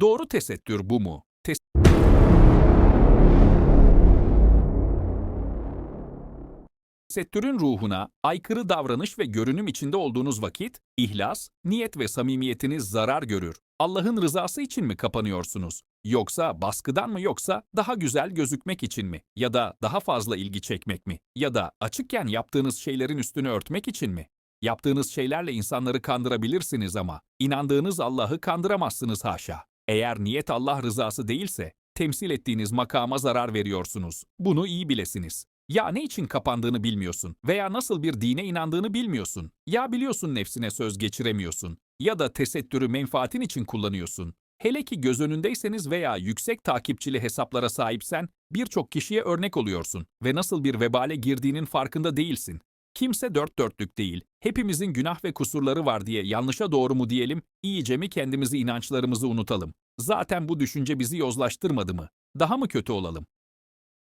Doğru tesettür bu mu? Tesettürün ruhuna aykırı davranış ve görünüm içinde olduğunuz vakit, ihlas, niyet ve samimiyetiniz zarar görür. Allah'ın rızası için mi kapanıyorsunuz? Yoksa baskıdan mı yoksa daha güzel gözükmek için mi? Ya da daha fazla ilgi çekmek mi? Ya da açıkken yaptığınız şeylerin üstünü örtmek için mi? Yaptığınız şeylerle insanları kandırabilirsiniz ama inandığınız Allah'ı kandıramazsınız haşa. Eğer niyet Allah rızası değilse, temsil ettiğiniz makama zarar veriyorsunuz. Bunu iyi bilesiniz. Ya ne için kapandığını bilmiyorsun veya nasıl bir dine inandığını bilmiyorsun. Ya biliyorsun nefsine söz geçiremiyorsun ya da tesettürü menfaatin için kullanıyorsun. Hele ki göz önündeyseniz veya yüksek takipçili hesaplara sahipsen birçok kişiye örnek oluyorsun ve nasıl bir vebale girdiğinin farkında değilsin. Kimse dört dörtlük değil, hepimizin günah ve kusurları var diye yanlışa doğru mu diyelim, iyice mi kendimizi inançlarımızı unutalım. Zaten bu düşünce bizi yozlaştırmadı mı? Daha mı kötü olalım?